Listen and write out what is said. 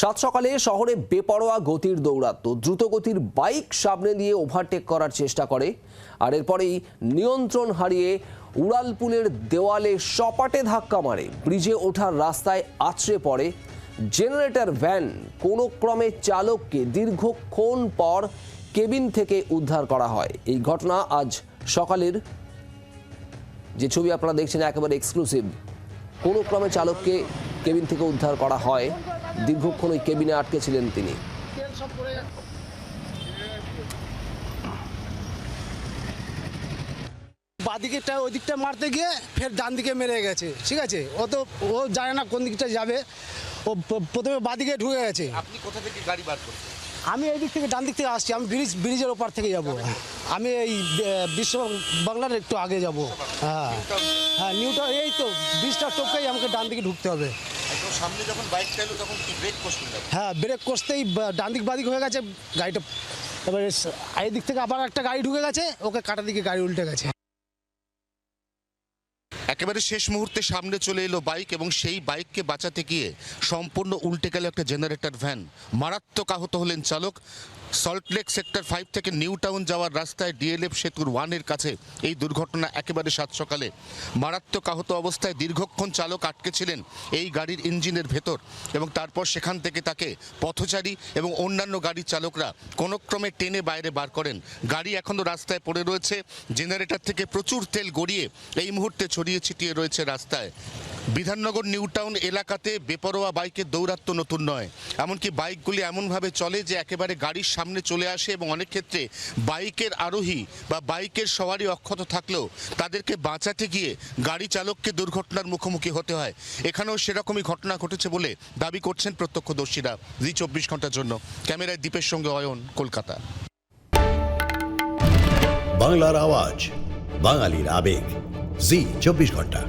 সাত সকালে শহরে বেপরোয়া গতির দৌরাত্ম দ্রুত গতির বাইক সামনে দিয়ে ওভারটেক করার চেষ্টা করে। আর এরপরেই নিয়ন্ত্রণ হারিয়ে উড়ালপুলের দেওয়ালে সপাটে ধাক্কা মারে। ব্রিজে ওঠার রাস্তায় আছড়ে পড়ে। জেনারেটর ভ্যান কোনো ক্রমে চালককে দীর্ঘক্ষণ পর কেবিন থেকে উদ্ধার করা হয়। এই ঘটনা আজ সকালের। যে ছবি আপনারা দেখছেন একেবারে এক্সক্লুসিভ কোনো ক্রমে চালককে কেবিন থেকে উদ্ধার করা হয়। দীর্ঘক্ষণ ওই কেবিনে আটকে ছিলেন তিনি। বাদিকেরটা ওই দিকটা মারতে গিয়ে ফের ডান দিকে মেরে গেছে। ঠিক আছে? ও তো ও জানে না কোন দিকটা যাবে। ও প্রথমে বাদিকে ঢুকে গেছে। আপনি কোথা থেকে গাড়ি বার করছেন? আমি এই দিক থেকে ডান দিক থেকে আসছি। আমি ব্রিজ ব্রিজের ওপার থেকে যাব। আমি এই বিশ্ব বাংলার একটু আগে যাব। হ্যাঁ। হ্যাঁ নিউটা এই তো ব্রিজটা টপকেই আমাকে ডান দিকে ঢুকতে হবে। সামনে যখন বাইক তখন ব্রেক হ্যাঁ ব্রেক কষতেই ডান দিক বাদিক হয়ে গেছে, গাড়িটা এবারে এই দিক থেকে আবার একটা গাড়ি ঢুকে গেছে, ওকে কাটা দিকে গাড়ি উল্টে গেছে। একেবারে শেষ মুহূর্তে সামনে চলে এলো বাইক এবং সেই বাইককে বাঁচাতে গিয়ে সম্পূর্ণ উল্টে গেল একটা জেনারেটর ভ্যান। মারাত্মক আহত হলেন চালক। সল্টলেক সেক্টর ফাইভ থেকে নিউ টাউন যাওয়ার রাস্তায় ডিএলএফ সেতুর ওয়ানের কাছে এই দুর্ঘটনা একেবারে সাত সকালে। মারাত্মক আহত অবস্থায় দীর্ঘক্ষণ চালক আটকে ছিলেন এই গাড়ির ইঞ্জিনের ভেতর এবং তারপর সেখান থেকে তাকে পথচারী এবং অন্যান্য গাড়ির চালকরা কোনোক্রমে টেনে বাইরে বার করেন। গাড়ি এখনও রাস্তায় পড়ে রয়েছে। জেনারেটর থেকে প্রচুর তেল গড়িয়ে এই মুহূর্তে ছড়িয়ে ছিটিয়ে রয়েছে রাস্তায়। বিধাননগর নিউ টাউন এলাকাতে বেপরোয়া বাইকের দৌরাত্ম্য নতুন নয়। এমনকি বাইকগুলি এমনভাবে চলে যে একেবারে গাড়ির সামনে চলে আসে এবং অনেক ক্ষেত্রে বাইকের আরোহী বা বাইকের সওয়ারি অক্ষত থাকলেও তাদেরকে বাঁচাতে গিয়ে গাড়ি চালককে দুর্ঘটনার মুখোমুখি হতে হয়। এখানেও সেরকমই ঘটনা ঘটেছে বলে দাবি করছেন প্রত্যক্ষদর্শীরা। জি, চব্বিশ ঘণ্টার জন্য। ক্যামেরায় দ্বীপের সঙ্গে অয়ন, কলকাতা। বাংলার আওয়াজ, বাঙালির আবেগ। জি চব্বিশ ঘণ্টা।